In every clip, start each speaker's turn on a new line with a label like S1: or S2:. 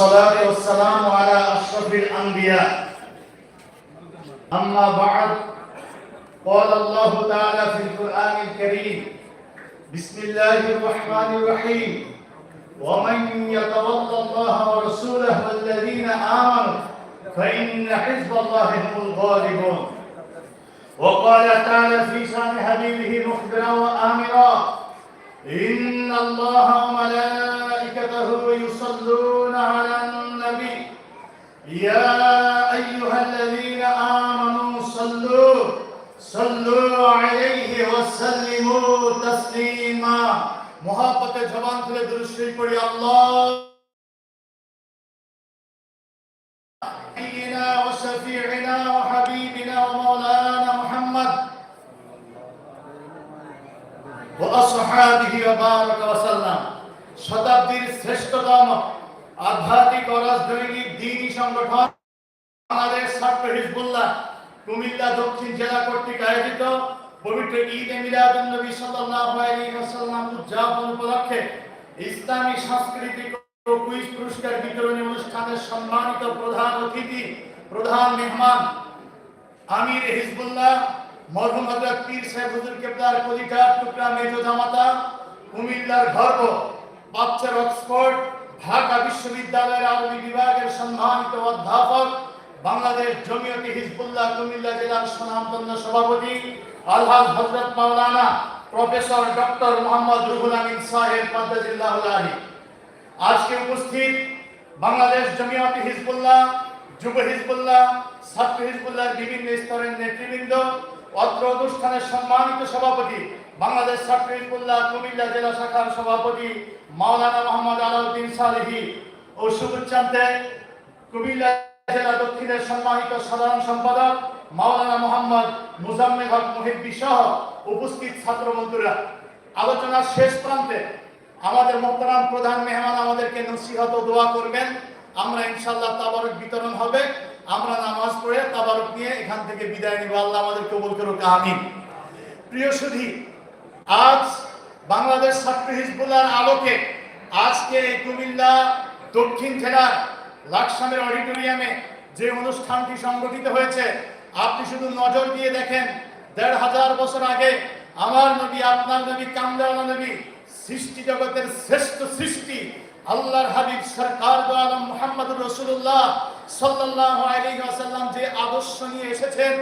S1: والصلاة والسلام على أشرف الأنبياء. أما بعد قال الله تعالى في القرآن الكريم بسم الله الرحمن الرحيم. ومن يتولى الله ورسوله والذين آمنوا فإن حزب الله هم الغالبون. وقال تعالى في شأن حبيبه مخبرا وآمرا إن الله وملائكته يصلون على النبي يا أيها الذين آمنوا صلوا صلوا عليه وسلموا تسليما محبت جوان তুলে দুরূদ শরীফ পড়ি আল্লাহ نبينا وشفيعنا وحبيبنا ومولانا محمد وأصحابه وبارك وسلم শতাব্দীর শ্রেষ্ঠতম আধ্যাত্মিক ও রাজনৈতিক দিনী সংগঠন বাংলাদেশ ছাত্র হিজবুল্লাহ কুমিল্লা দক্ষিণ জেলা কর্তৃক আয়োজিত পবিত্র ঈদ মিলাদুন নবী সাল্লাল্লাহু আলাইহি ওয়াসাল্লাম উদযাপন উপলক্ষে ইসলামী সাংস্কৃতিক ও কুইজ পুরস্কার বিতরণী অনুষ্ঠানের সম্মানিত প্রধান অতিথি, প্রধান মেহমান আমির হিজবুল্লাহ, মরহুম হযরত পীর সাহেব হুজুর কেবলার কলিকার টুকরা মেজো জামাতা কুমিল্লার গর্ব বাচ্চার অক্সফোর্ড, ঢাকা বিশ্ববিদ্যালয়ের আরবি বিভাগের সম্মানিত অধ্যাপক, বাংলাদেশ জমিয়তি হিজবুল্লাহ কুমিল্লা জেলার সুনামধন্য সভাপতি, আলহাজ হযরত মাওলানা প্রফেসর ডক্টর মোহাম্মদ রুহুল আমিন সাহেব মাদ্দাজিল্লাহ আজকে উপস্থিত বাংলাদেশ জমিয়তি হিজবুল্লাহ, যুব হিজবুল্লাহ, ছাত্র হিজবুল্লাহর বিভিন্ন স্তরের নেতৃবৃন্দ অত্র অনুষ্ঠানের সম্মানিত সভাপতি, বাংলাদেশ হিজবুল্লাহ কুমিল্লা জেলা শাখার সভাপতি মাওলানা মোহাম্মদ আলাউদ্দিন সালেহি ও শুভেচ্ছান্তে কুমিল্লা জেলা দক্ষিণের সম্মানিত সাধারণ সম্পাদক মাওলানা মোহাম্মদ মুজাম্মেল হক মুহিব্বি সহ উপস্থিত ছাত্র বন্ধুরা। আলোচনার শেষ প্রান্তে আমাদের মোহতারাম প্রধান মেহমান আমাদেরকে নসিহত দোয়া করবেন। আমরা ইনশাআল্লাহ তাবারক বিতরণ হবে। আমরা নামাজ পড়ে তাবারক নিয়ে এখান থেকে বিদায় নিব। আল্লাহ আমাদের কবুল করুক, আমিন। প্রিয় সুধী, আজ বাংলাদেশ ছাত্র হিজবুল্লাহর আলোকে আজকে এই কুমিল্লা দক্ষিণ জেলার লাকসামের অডিটোরিয়ামে যে অনুষ্ঠানটি সংগঠিত হয়েছে, আপনি শুধু নজর দিয়ে দেখেন, দেড় হাজার বছর আগে আমার নবী, আপনার নবী কামদাওয়ালা নবী সৃষ্টি জগতের শ্রেষ্ঠ সৃষ্টি, আল্লাহর হাবিব সরকার মোহাম্মদ রাসূলুল্লাহ সাল্লাল্লাহু আলাইহি ওয়াসাল্লাম যে আদর্শ নিয়ে এসেছেন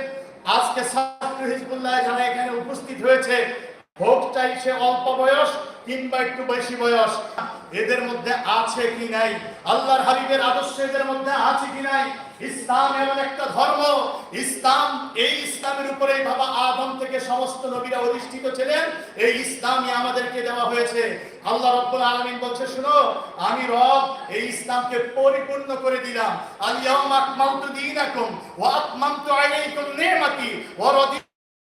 S1: আজকে ছাত্র হিজবুল্লাহ যারা এখানে উপস্থিত হয়েছে। হোক চাই সে অল্প বয়স, কিংবা একটু বেশি বয়স। এদের মধ্যে আছে কি নাই? আল্লাহর হাবিবের আদর্শ এদের মধ্যে আছে কি নাই? ইসলাম এমন একটা ধর্ম। ইসলাম, এই ইসলামের উপরে বাবা আদম থেকে সমস্ত নবীরা অধিষ্ঠিত ছিলেন। এই ইসলামই আমাদেরকে দেওয়া হয়েছে। আল্লাহ রব্বুল আলামিন বলছে, শুনো, আমি রব, এই ইসলামকে পরিপূর্ণ করে দিলাম। আলিয়াউম আকমালতু দীনাকুম ওয়া আতমামতু আলাইকুম নি'মাতি ওয়া রাদি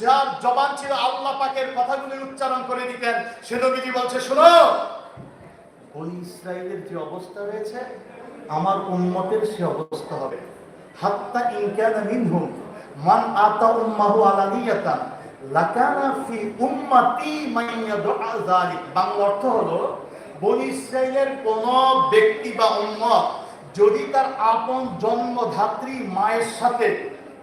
S1: যার জবান ছিল আল্লাহ পাকের কথাগুলি উচ্চারণ করে দিতেন। সে নবীজি বলছে, শোনো ওই ইসরায়েলের যে অবস্থা রয়েছে, আমার উম্মতের সে অবস্থা হবে। হাত্তা ইনকানা মিনহুম মান আতা উম্মাহু আলানিয়াতান লাকানা ফি উম্মতি মাইয়াদুআ যালিক। বাংলা অর্থ হলো, বনি ইসরায়েলের কোন ব্যক্তি বা উম্মত যদি তার আপন জন্মধাত্রী মায়ের সাথে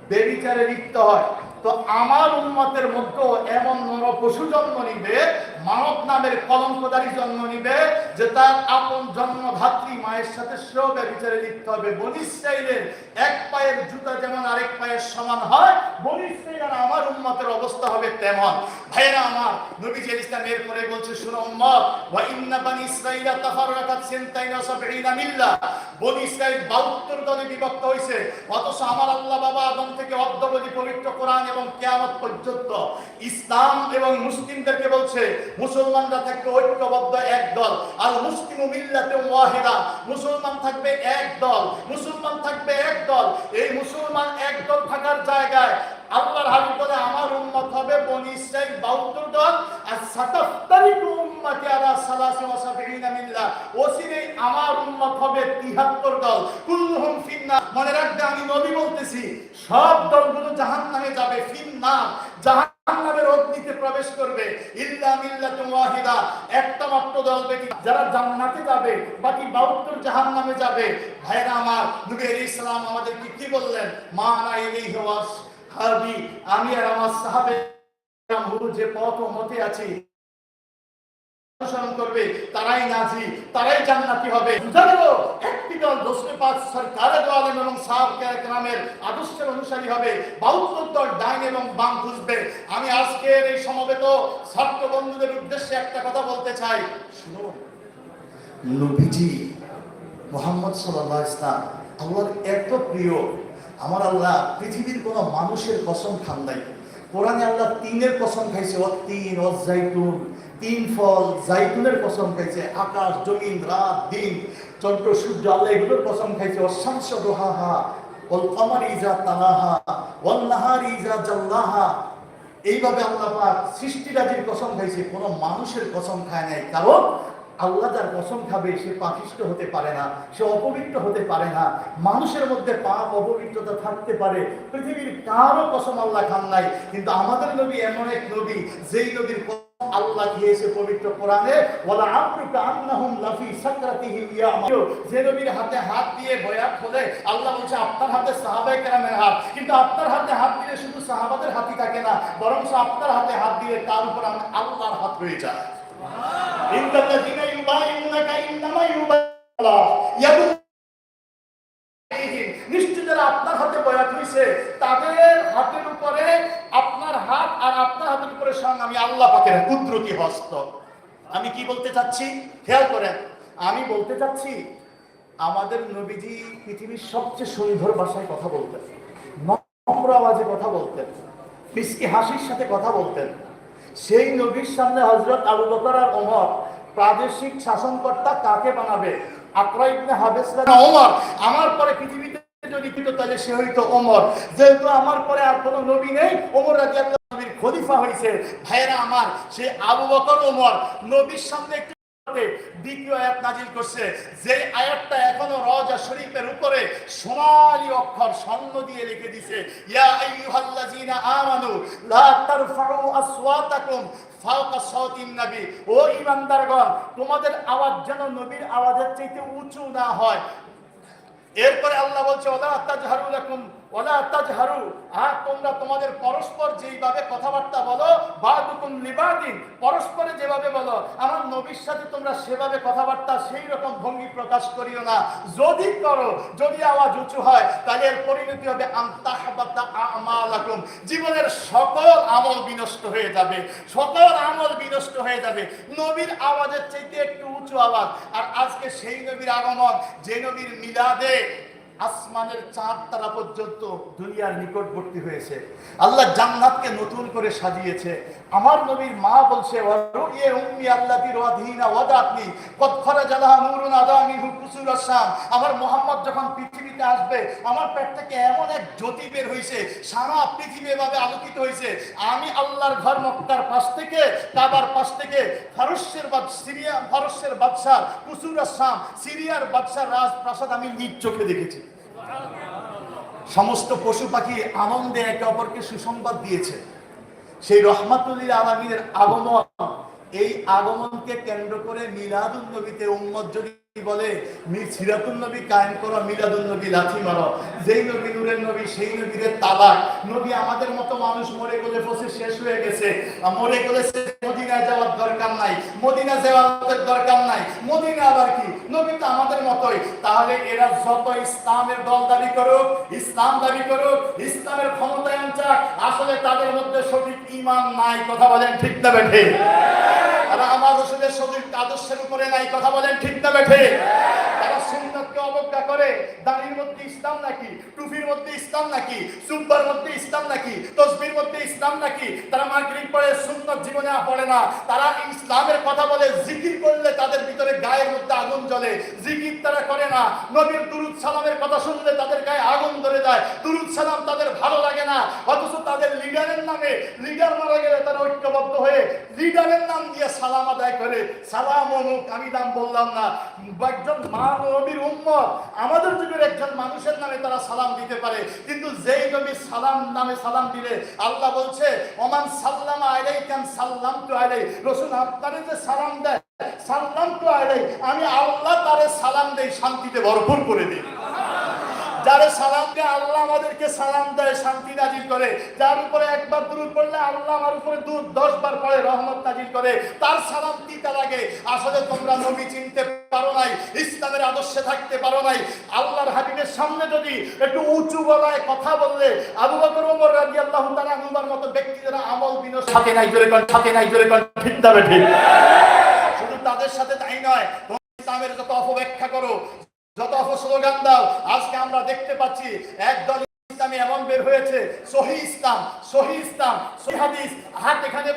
S1: বেবিচারে লিপ্ত হয় তো আমার উন্মতের মধ্যেও এমন নর পশু জন্ম নিবে মানব নামের কলঙ্কদারি জন্ম নিবে, যে তার আপন জন্মধাত্রী মায়ের সাথে সেও বিচারে লিখতে হবে। বনিস চাইলের এক পায়ের জুতা যেমন আরেক পায়ের সমান হয় বনিস চাইলের আমার উন্মতের অবস্থা হবে তেমন। ভাইরা আমার নবী যে ইসলাম এরপরে বলছে, শুনো উম্মত, ওয়া ইন্না বানি ইসরাইলা তাফাররাকাত সিনতাইনা সাবঈনা মিল্লা। বনি ইসরাইল 72 দলে বিভক্ত হইছে অথচ আমার আল্লাহ বাবা আদম থেকে অদ্যাবধি পবিত্র কোরআন এবং কিয়ামত পর্যন্ত ইসলাম এবং মুসলিমদেরকে বলছে মুসলমানরা থাকবে ঐক্যবদ্ধ এক দল আর মুসলিম মিল্লাতে ওয়াহিদা। মুসলমান থাকবে এক দল, মুসলমান থাকবে এক দল। এই মুসলমান এক দল থাকার জায়গায় আল্লাহর হাবিব বলে আমার উম্মত হবে বনি ইসরাইল 72 দল আর 77 উম্মতে আলা 73 মিল্লা। ওসিরে আমার উম্মত হবে 73 দল। কুল্লুহুম ফিন্না মনে রাখবে আমি নবী বলতেছি, সব দলগুলো জাহান্নামে যাবে ফিন্না জাহান্নাম জাহান্নামের অগ্নিতে প্রবেশ করবে। ইল্লা একটা মাত্র দল যারা জান্নাতে যাবে, বাকি 72 জাহান্নামে যাবে। ভাইরা আমার, নবী আলাইহিস সালাম আমাদেরকে কি বললেন? মা আনা ইলাইহি আমি আর আমার সাহাবে যে পথ মতে আছি অনুসরণ করবে, তারাই নাজি, তারাই জান্নাতি হবে। বুঝালো একটি দল দোষে পাঁচ দল এবং নামের আদর্শের অনুসারী হবে। বাউত্তর দল ডাইন এবং বাম খুঁজবে। আমি আজকের এই সমবেত ছাত্র বন্ধুদের উদ্দেশ্যে একটা কথা বলতে চাই। নবীজি মোহাম্মদ সাল্লাহ ইসলাম এত প্রিয়। আমার আল্লাহ পৃথিবীর কোনো মানুষের কসম খান নাই। কোরআনে আল্লাহ তিনের কসম খাইছে ও তিন তিন ফল জাইতুনের কসম খাইছে, আকাশ, জমিন, রাত, দিন, চন্দ্র, সূর্য, আল্লাহ এগুলোর কসম খাইছে। ও দোহাহা ওল কমার ইজা তানাহা ওল নাহার ইজা জাল্লাহা। এইভাবে আল্লাহ পাক সৃষ্টিরাজির কসম খাইছে, কোনো মানুষের কসম খায় নাই। কারণ আল্লাহ যার কসম খাবে, সে পাপিষ্ট হতে পারে না, সে অপবিত্র হতে পারে না। মানুষের মধ্যে পাপ, অপবিত্রতা থাকতে পারে। পৃথিবীর কারও কসম আল্লাহ খান নাই। কিন্তু আমাদের নবী এমন এক নবী, যেই নবীর আল্লাহ দিয়েছে পবিত্র কোরআনে ওয়ালা আমরুকা আন্নাহুম লাফি সাকরাতিহিম ইয়ামালু যে নবীর হাতে হাত দিয়ে বয়াত বলে আল্লাহ বলছে আপনার হাতে সাহাবায়ে কেরামের হাত। কিন্তু আপনার হাতে হাত দিলে শুধু সাহাবাদের হাতই থাকে না বরং আপনার হাতে হাত দিলে তার উপর আল্লাহর হাত হয়ে যায়। ইউবাইউনাকা ইন্নামা ইয়াদু নিশ্চয় যারা আপনার হাতে বয়াত হয়েছে তাদের হাতের উপরে আপনার হাত আর আপনার হাতের উপরে সঙ্গে আমি আল্লাহ পাকের কুদরতি হস্ত। আমি কি বলতে চাচ্ছি? খেয়াল করেন, আমি বলতে চাচ্ছি, আমাদের নবীজি পৃথিবীর সবচেয়ে সুন্দর ভাষায় কথা বলতেন। নম্র আওয়াজে কথা বলতেন। মিসকি হাসির সাথে কথা বলতেন। সেই নবীর সামনে হজরত আবু বকর আর ওমর, প্রাদেশিক শাসনকর্তা কাকে বানাবে? আকরা ইবনে হাবেস ওমর? আমার পরে পৃথিবীতে যদি দিত তাহলে সে হইতো ওমর। যেহেতু আমার পরে আর কোনো নবী নেই, ওমর নবীর খলিফা হইছে ভাইয়েরা আমার, সে আবু বকর ওমর, নবীর সামনে দ্বিতীয় আয়াত নাজিল করছে, যে আয়াতটা এখনও রজা শরীফের উপরে সোনালী অক্ষর স্বর্ণ দিয়ে দিছে, ইয়া আইয়ুহাল্লাযীনা আমানু, লা তারফাউ আসওয়াতাকুম ফাওকা সাওতিন ও ঈমানদারগণ, তোমাদের আওয়াজ যেন নবীর আওয়াজের চাইতে উঁচু না হয়। এরপরে আল্লাহ বলছে ওলা তাজহারু লাকুম ওলা তাজহারু, আর তোমরা তোমাদের পরস্পর যেইভাবে কথাবার্তা বলো, বাদুকুম লিবাদিন, পরস্পরে যেভাবে বলো, আমার নবীর সাথে তোমরা সেভাবে কথাবার্তা সেই রকম ভঙ্গি প্রকাশ করিও না। যদি করো, যদি আওয়াজ উঁচু হয়, তাহলে এর পরিণতি হবে আন্তাহবাতা আমালাকুম। জীবনের সকল আমল বিনষ্ট হয়ে যাবে, সকল আমল বিনষ্ট হয়ে যাবে। নবীর আওয়াজের চাইতে একটু উঁচু আওয়াজ। আর আজকে সেই নবীর আগমন, যে নবীর মিলাদে আসমানের চাঁদ তারা পর্যন্ত দুনিয়ার নিকটবর্তী হয়েছে। আল্লাহ জান্নাতকে নতুন করে সাজিয়েছে। আমার নবীর মা বলছে আমার মোহাম্মদ যখন পৃথিবীতে আসবে, আমার পেট থেকে এমন এক জ্যোতি বের হয়েছে সারা পৃথিবী এভাবে আলোকিত হয়েছে আমি আল্লাহর ঘর মক্কার পাশ থেকে, কাবার পাশ থেকে ফারস্যের বাদ, সিরিয়া ফারস্যের বাদশাহ কুসুর আসাম সিরিয়ার বাদশাহ রাজপ্রাসাদ আমি নিজ চোখে দেখেছি। সমস্ত পশু পাখি আনন্দে একে অপরকে সুসংবাদ দিয়েছে। সেই রহমাতুল্লিল আলমীর আগমন। এই আগমনকে কেন্দ্র করে মিলাদুল নবীতে উম্মত যদি বলে মির সিরাতুল নবী কায়েম করো নবী লাথি মারো। যেই নবী নূরের নবী, সেই নবীদের নবী আমাদের মতো মানুষ মরে গেলে বসে শেষ হয়ে গেছে। মরে গেলে যাওয়ার দরকার নাই। মদিনা যাওয়ার দরকার নাই। মদিনা আবার কি? নবী তো আমাদের মতোই। তাহলে এরা যত ইসলামের দল দাবি করুক, ইসলাম দাবি করুক, ইসলামের ক্ষমতায়ন চাক আসলে তাদের মধ্যে সঠিক ইমান নাই। কথা বলেন ঠিক না বেঠে? তারা আমার রসুলের সঠিক আদর্শের উপরে নাই, কথা বলেন ঠিক না বেঠে? তারা সুন্নতকে অবজ্ঞা করে, দাড়ির মধ্যে ইসলাম নাকি, টুপির মধ্যে ইসলাম নাকি সুব্বার মধ্যে ইসলাম নাকি, তসবির মধ্যে ইসলাম নাকি, তারা মাগরিব পড়ে সুন্নত জীবনে পড়ে না। তারা ইসলামের কথা বলে জিকির করলে তাদের ভিতরে গায়ের মধ্যে আগুন জ্বলে। জিকির তারা করে না। নবীর দুরুদ সালামের কথা শুনলে তাদের গায়ে যায়, দুরুদ সালাম তাদের ভালো লাগে না, অথচ তাদের লিডারের নামে, লিডার মারা গেলে তারা ঐক্যবদ্ধ হয়ে লিডারের নাম দিয়ে সালাম আদায় করে। সালাম আমি নাম বললাম না। একজন মা নবীর উম্মত, আমাদের যুগের একজন মানুষের নামে তারা সালাম দিতে পারে। কিন্তু যেই নবী সালাম নামে সালাম দিলে, আল্লাহ বলছে, ওমান সাল্লাম আলাই কেন সাল্লাম তো আলাই। রসুন আপনারে যে সালাম দেয় সাল্লাম তো আমি আল্লাহ তারে সালাম দেই, শান্তিতে ভরপুর করে দিই। যারে সালাম দেয়, আল্লাহ আমাদেরকে সালাম দেয়, শান্তি নাজিল করে। যার উপরে একবার দূর পড়লে আল্লাহ আমার উপরে দূর দশ বার পরে রহমত নাজিল করে। তার সালাম দিতে লাগে। আসলে তোমরা নবী চিনতে পারো নাই, ইসলামের আদর্শে থাকতে পারো নাই। আল্লাহর হাবিবের সামনে যদি একটু উঁচু গলায় কথা বললে, আবু বকর, ওমর রাদিয়াল্লাহু তাআলা আনুবার মতো ব্যক্তিরা আমল বিনশ থাকে নাই, জোরে কোন, থাকে নাই, জোরে কোন, ঠিক তবে ঠিক শুধু তাদের সাথে তাই নয় ইসলামের যত অপব্যাখ্যা করো যত স্লোগান দাও। আজকে আমরা দেখতে পাচ্ছি একদল ইসলামী এমন বের হয়েছে। সহি ইসলাম সহি ইসলাম, সহি হাদিস। হাত এখানে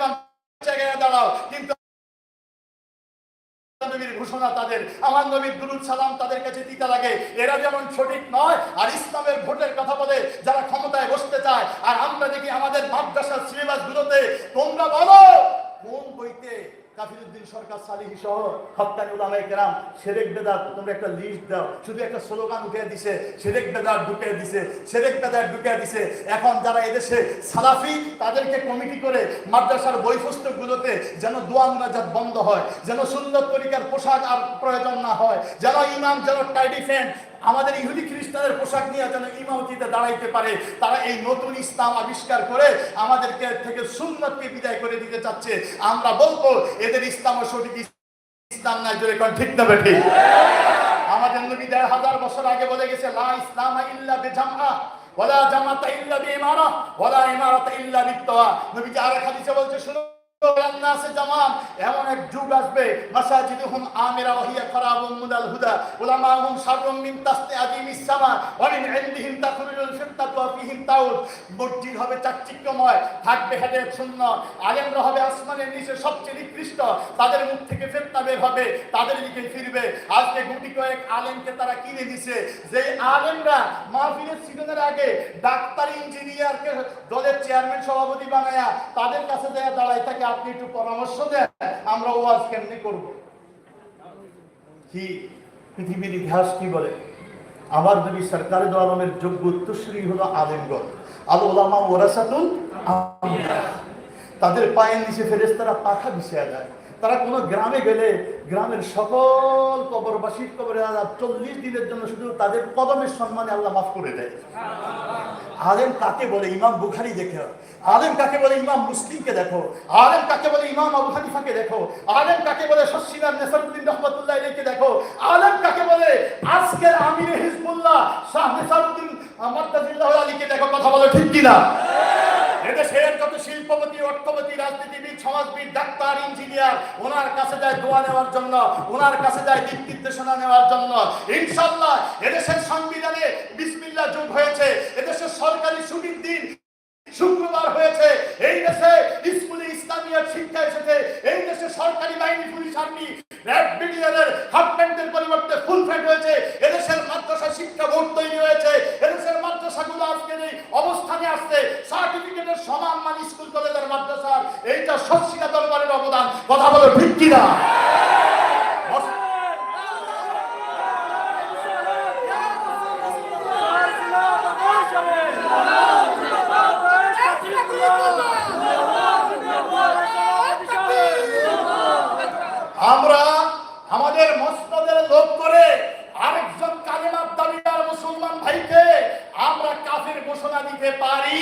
S1: জায়গায় দাঁড়াও। কিন্তু নবীর ঘোষণা তাদের, আমার নবীর দুরুদ সালাম তাদের কাছে দিতে লাগে। এরা যেমন সঠিক নয়, আর ইসলামের ভোটের কথা বলে যারা ক্ষমতায় বসতে চায়। আর আমরা দেখি আমাদের মাদ্রাসার সিলেবাস গুলোতে, তোমরা বলো কোন বইতে স্লোগান উঠে দিছে ঢুকে দিছে এখন যারা এদেশে সালাফি, তাদেরকে কমিটি করে মাদ্রাসার বই যেন দোয়া মুনাজাত বন্ধ হয়, যেন সুন্দর তরিকার পোশাক আর প্রয়োজন না হয়, যেন ইমাম, যেন টাইডি ফ্যান্ট আমাদের ইহুদি খ্রিস্টানের পোশাক নিয়ে যেন ইমামতিতে দাঁড়াইতে পারে, তারা এই নতুন ইসলাম আবিষ্কার করে আমাদেরকে থেকে সুন্নতকে বিদায় করে দিতে চাচ্ছে। আমরা বলব, এদের ইসলাম ও সঠিক ইসলাম নাই, জোরে কর ঠিক না বেঠি আমাদের নবী দেড় হাজার বছর আগে বলে গেছে, লা ইসলাম ইল্লা বেজামা ওলা জামাতা ইল্লা বেমারা ওলা ইমারাতা ইল্লা বিত্তওয়া। নবী আরেক হাদিসে বলছে শুনো তাদের মুখ থেকে ফিতনা বের হবে, তাদের দিকে ফিরবে। আজকে গুটি কয়েক আলেমকে তারা কিনে দিছে যে আলেমরা মাহফিলের সিজনের আগে ডাক্তার, ইঞ্জিনিয়ারকে দলের চেয়ারম্যান, সভাপতি বানায়া তাদের কাছে দেয়া দাঁড়ায় থাকে আপনি একটু পরামর্শ দেন, আমরা ওয়াজ কেমনি করব? কি? পৃথিবীর ইতিহাস কি বলে? আমার নবী সরকারি আলমের যোগ্য উত্তরসূরি হলো আলেমগণ আল ওলামা ওরাসাতুল। তাদের পায়ের নিচে ফেরেস তারা পাখা বিছিয়ে যায় তারা কোনো গ্রামে গেলে গ্রামের সকল কবর কবরবাসীর কবরে আল্লাহ চল্লিশ দিনের জন্য শুধু তাদের কদমের সম্মানে আল্লাহ মাফ করে দেয়। আলেম কাকে বলে? ইমাম বুখারি দেখে আলেম কাকে বলে? ইমাম মুসলিমকে দেখো। আলেম কাকে বলে? ইমাম আবু হানিফাকে দেখো। আলেম কাকে বলে? শশিনার নেসারুদ্দিন রহমতুল্লাহ আলাইকে দেখো। আলেম কাকে বলে? আজকের আমির হিজবুল্লাহ শাহ নেসারুদ্দিন মাদ্দাজিল্লাহ আলীকে দেখো। কথা বলো ঠিক কিনা? এদেশের যত শিল্পপতি, অর্থপতি, রাজনীতিবিদ, সমাজবিদ, ডাক্তার, ইঞ্জিনিয়ার। ওনার কাছে যায় দোয়া নেওয়ার জন্য, ওনার কাছে যায় দিক নির্দেশনা নেওয়ার জন্য। ইনশাল্লাহ এদেশের সংবিধানে বিসমিল্লাহ যুগ হয়েছে। এদেশের সরকারি ছুটির দিন শুক্রবার হয়েছে। এই দেশে স্কুলে ইসলামিয়ার শিক্ষা এসেছে। এই দেশে সরকারি বাহিনী, পুলিশ, আর্মি, র্যাব, বিডিআরের হাফ প্যান্টের পরিবর্তে ফুল প্যান্ট হয়েছে। এদেশের মাদ্রাসা শিক্ষা বোর্ড তৈরি হয়েছে। এদেশের মাদ্রাসাগুলো আজকে এই অবস্থানে আসছে। সার্টিফিকেটের সমান মান স্কুল কলেজের মাদ্রাসার এইটা সচ্ছিনা দরবারের অবদান। কথা বলো ঠিক কিনা আমরা আমাদের মসনদের লোভ করে আরেকজন কালেমার দাবিদার মুসলমান ভাইকে আমরা কাফের ঘোষণা দিতে পারি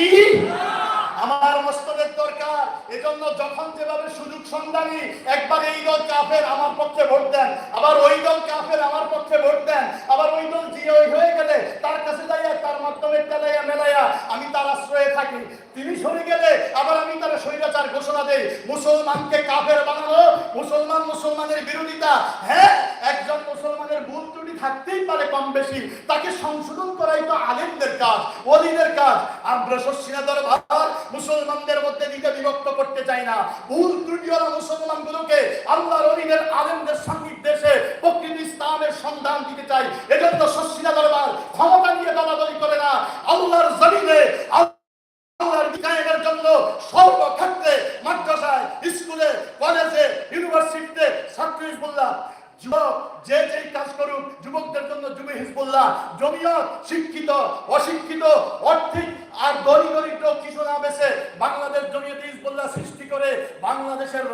S1: আমার মসনদের দরকার এজন্য যখন যেভাবে সুযোগ সন্ধানী একবার এই দল কাফের আমার পক্ষে ভোট দেন, আবার ওই দল কাফের আমার পক্ষে ভোট দেন, আবার ওই দল জিয়ে ওই হয়ে গেলে তার কাছে যাইয়া, তার মাধ্যমে তেলাইয়া মেলাইয়া আমি তার আশ্রয়ে থাকি। তিনি সরে গেলে আবার আমি তার স্বৈরাচার ঘোষণা দেই, মুসলমানকে কাফের বানানো, মুসলমান মুসলমানের বিরোধিতা। হ্যাঁ একজন ত্রুটি থাকতেই পারে কম বেশি। তাকে সংশোধন করাই তো আলেমদের কাজ, ওলিদের কাজ। আমরা শশীনা দরবার মুসলমানদের মধ্যে দিকে বিভক্ত করতে চাই না। ভুল ত্রুটি হলো মুসলমান গুলোকে আল্লাহর ওলিদের আলেমদের সান্নিধ্যে প্রকৃত ইসলামের সন্ধান দিতে চাই। এজন্য শশীনা দরবার ক্ষমতা নিয়ে দলাদলি করে না। আল্লাহর জমিনে সর্বক্ষেত্রে মাদ্রাসায়, স্কুলে, কলেজে, ইউনিভার্সিটিতে ছাত্র বললাম যে যে কাজ করুক, যুবকদের জন্য যুব হিজবুল্লাহ শিক্ষিত, অশিক্ষিত, অর্থিক আর গরিব কিছু না বেছে বাংলাদেশ হিজবুল্লাহ সৃষ্টি করে বাংলাদেশের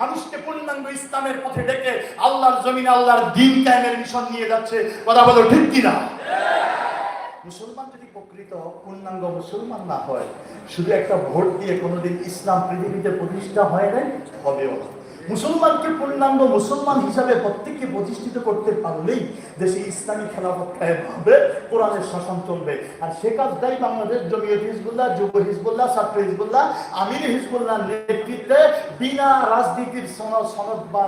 S1: মানুষকে পূর্ণাঙ্গ ইসলামের পথে ডেকে আল্লাহর জমিনে আল্লাহর দিন মিশন নিয়ে যাচ্ছে। কথা বলো ঠিক কিনা? মুসলমান যদি প্রকৃত পূর্ণাঙ্গ মুসলমান না হয়, শুধু একটা ভোট দিয়ে কোনোদিন ইসলাম পৃথিবীতে প্রতিষ্ঠা হয় নাই? হবেও না। মুসলমানকে পূর্ণাঙ্গ মুসলমান হিসাবে প্রত্যেককে প্রতিষ্ঠিত করতে পারলেই দেশে ইসলামী খেলাফত কায়েম কোরআনের শাসন চলবে। আর সে কাজটাই বাংলাদেশ জমিয়ত হিজবুল্লাহ, যুব হিজবুল্লাহ, ছাত্র হিজবুল্লাহ, আমির হিজবুল্লাহ নেতৃত্বে বিনা রাজনীতির সনদ সনদ বা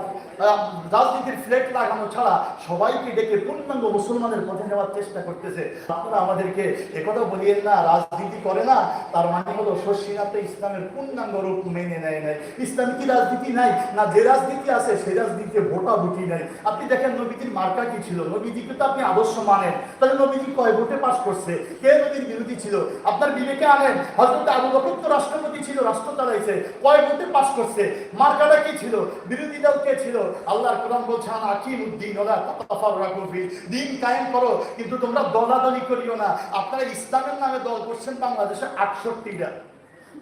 S1: রাজনীতির ফ্লেট লাগানো ছাড়া সবাইকে ডেকে পূর্ণাঙ্গ মুসলমানের পথে নেওয়ার চেষ্টা করতেছে। আপনারা আমাদেরকে একথা বলিয়েন না, রাজনীতি করে না, তার মানে হলো শর্ষিনাতে ইসলামের পূর্ণাঙ্গ রূপ মেনে নেয় নাই। ইসলাম কি রাজনীতি নাই, না যে রাজনীতি আছে সেই রাজনীতিতে ভোটাভুটি নাই। আপনি দেখেন নবীজির মার্কা কি ছিল? নবীজিকে তো আপনি আদর্শ মানেন। তাহলে নবীজি কয় ভোটে পাস করছে? কে নবীর বিরোধী ছিল? আপনার বিবেকে আনেন। হজরত আবু বকর তো রাষ্ট্রপতি ছিল, রাষ্ট্র চালাইছে। কয় ভোটে পাস করছে? মার্কাটা কি ছিল? বিরোধী দল কে ছিল? আল্লাহর কোরআন বলছে, আনা আকিম উদ্দিন ওরা তাতাফাররাকু ফি দিন, কায়েম করো। কিন্তু তোমরা দলাদলি করিও না। আপনারা ইসলামের নামে দল করছেন বাংলাদেশে আটষট্টিটা।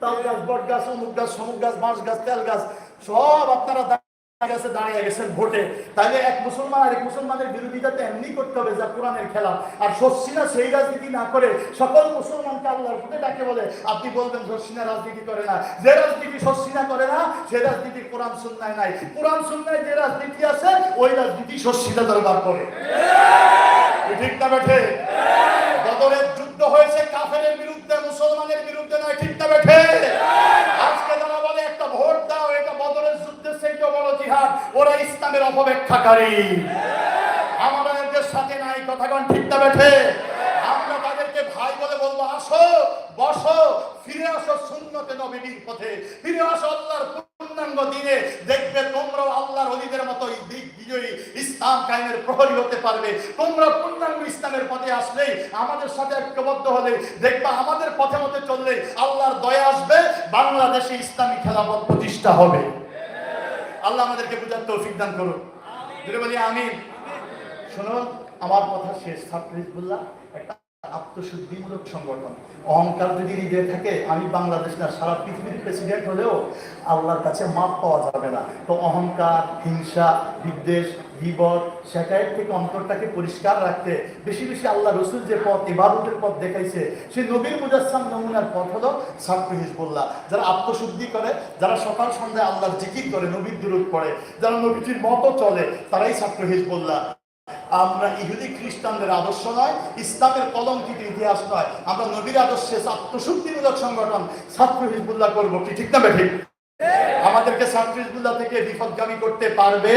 S1: তাল গাছ, বট গাছ, অমুক গাছ, সমুক গাছ, বাঁশ গাছ, তেল গাছ। সব আপনারা গেছে দাঁড়িয়ে গেছেন ভোটে। তাহলে এক মুসলমান আর এক মুসলমানের বিরোধিতা তো এমনি করতে হবে যা কোরআনের খেলা আর শর্ষিনা সেই রাজনীতি না করে সকল মুসলমানকে আল্লাহর ভোটে ডাকে বলে আপনি বলবেন শর্ষিনা রাজনীতি করে না। যে রাজনীতি শর্ষিনা করে না সে রাজনীতি কোরআন সুন্নায় নাই। কোরআন সুন্নায় যে রাজনীতি আছে ওই রাজনীতি শর্ষিনা দরবার করে। ঠিক না বেঠে? বদরের যুদ্ধ হয়েছে কাফেরের বিরুদ্ধে মুসলমানের বিরুদ্ধে নয় ঠিক না বেঠে? জিহাদ ওরা ইসলামের অপব্যাখ্যাকারী। আমরা এদের সাথে নাই, কথাগণ ঠিক না বেঠে? আমরা তাদেরকে ভাই বলে বলব, আসো, বসো, ফিরে আসো শূন্যতে নবীর পথে। ফিরে আসো আল্লাহর পূর্ণাঙ্গ দিনে। দেখবে তোমরাও আল্লাহর অলিদের মতো দিক বিজয়ী। ইসলাম কায়েমের প্রহরী হতে পারবে। তোমরা পূর্ণাঙ্গ ইসলামের পথে আসলেই আমাদের সাথে ঐক্যবদ্ধ হলে, দেখবে আমাদের পথে মতে চললে আল্লাহর দয়া আসবে, বাংলাদেশে ইসলামী খেলাফত প্রতিষ্ঠা হবে। আল্লাহ আমাদেরকে বুঝার তৌফিক দান করুন। যদি বলি আমি শুনুন আমার কথা শেষ। ছাত্র হিজবুল্লাহ একটা আত্মশুদ্ধিমূলক সংগঠন। অহংকার যদি হৃদয়ে থাকে আমি বাংলাদেশ না সারা পৃথিবীর প্রেসিডেন্ট হলেও আল্লাহর কাছে মাপ পাওয়া যাবে না। তো অহংকার হিংসা বিদ্বেষ বিপদ শেখায়ের থেকে অন্তরটাকে পরিষ্কার রাখতে, বেশি বেশি আল্লাহ রসুল যে পথ, ইবাদতের পথ দেখাইছে, সেই নবীর মুজাসসাম নমুনার পথ হলো ছাত্র হিজবুল্লাহ। যারা আত্মশুদ্ধি করে, যারা সকাল সন্ধ্যায় আল্লাহর জিকির করে, নবীর দূরত পড়ে, যারা নবীজির মতো চলে, তারাই ছাত্র হিজবুল্লাহ। আমরা ইহুদি খ্রিস্টানদের আদর্শ নয়, ইসলামের কলঙ্কিত ইতিহাস নয়, আমরা নবীর আদর্শে আত্মশুদ্ধিমূলক সংগঠন ছাত্র হিজবুল্লাহ করব, কি ঠিক না বেঠিক? আমাদেরকে ছাত্র হিজবুল্লাহ থেকে বিপদগামী করতে পারবে?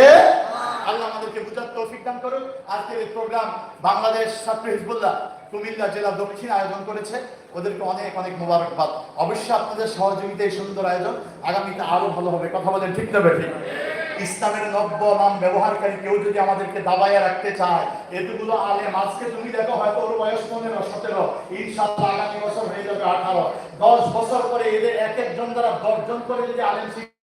S1: আল্লাহ আমাদেরকে বুঝার তৌফিক দান করুন। আজকের এই প্রোগ্রাম বাংলাদেশ ছাত্র হিজবুল্লাহ কুমিল্লা জেলা দক্ষিণ আয়োজন করেছে। ওদেরকে অনেক অনেক মোবারকবাদ। অবশ্যই আপনাদের সহযোগিতায় সুন্দর আয়োজন আগামীতে আরও ভালো হবে। কথা বলেন ঠিক না বেঠিক? ইসলামের নব্য নাম ব্যবহারকারী কেউ যদি আমাদেরকে দাবাইয়া রাখতে চায়, এতগুলো আলে মাঝকে তুমি দেখো হয়তো ওর বয়স পনেরো, সতেরো। ইনশাল্লাহ আগামী বছর হয়ে যাবে আঠারো। দশ বছর পরে এদের এক একজন দ্বারা দশজন করে যদি আলেম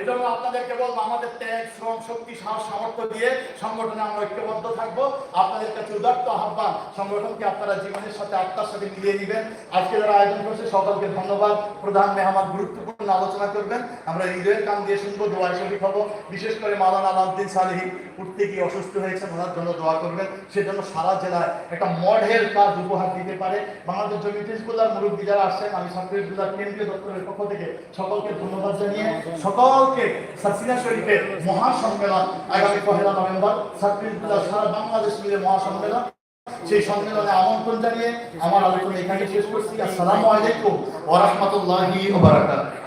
S1: এই জন্য আপনাদেরকে বলব, আমাদের ত্যাগ, শ্রম, শক্তি, সাহস, সামর্থ্য দিয়ে সংগঠনে আমরা ঐক্যবদ্ধ থাকব। আপনাদের কাছে উদার্ত আহ্বান, সংগঠনকে আপনারা জীবনের সাথে আত্মার সাথে মিলিয়ে নেবেন। আজকে যারা আয়োজন করছে, সকলকে ধন্যবাদ। প্রধান মেহমান গুরুত্বপূর্ণ। আলোচনা করবেন, আমরা হৃদয়ের কান দিয়ে শুনব দোয়া শরীফ হব। বিশেষ করে মালানা আলাউদ্দিন সালেহি উঠতে গিয়ে অসুস্থ হয়েছেন ওনার জন্য দোয়া করবেন। সেজন্য সারা জেলায় একটা মডেল কাজ উপহার দিতে পারে। বাংলাদেশ জমিতে হিজবুল্লাহর মুরব্বী যারা আসছেন, আমি ছাত্র হিজবুল্লাহ কেন্দ্রীয় দপ্তরের পক্ষ থেকে সকলকে ধন্যবাদ জানিয়ে সকলকে সাসিনা শরীফের মহাসম্মেলন আগামী পহেলা নভেম্বর। ছাত্র হিজবুল্লাহ সারা বাংলাদেশ মিলে মহাসম্মেলন। সেই সম্মেলনে আমন্ত্রণ জানিয়ে আমার আলোচনা এখানে শেষ করছি। আসসালামু আলাইকুম ওয়া রাহমাতুল্লাহি ওয়া বারাকাতুহু।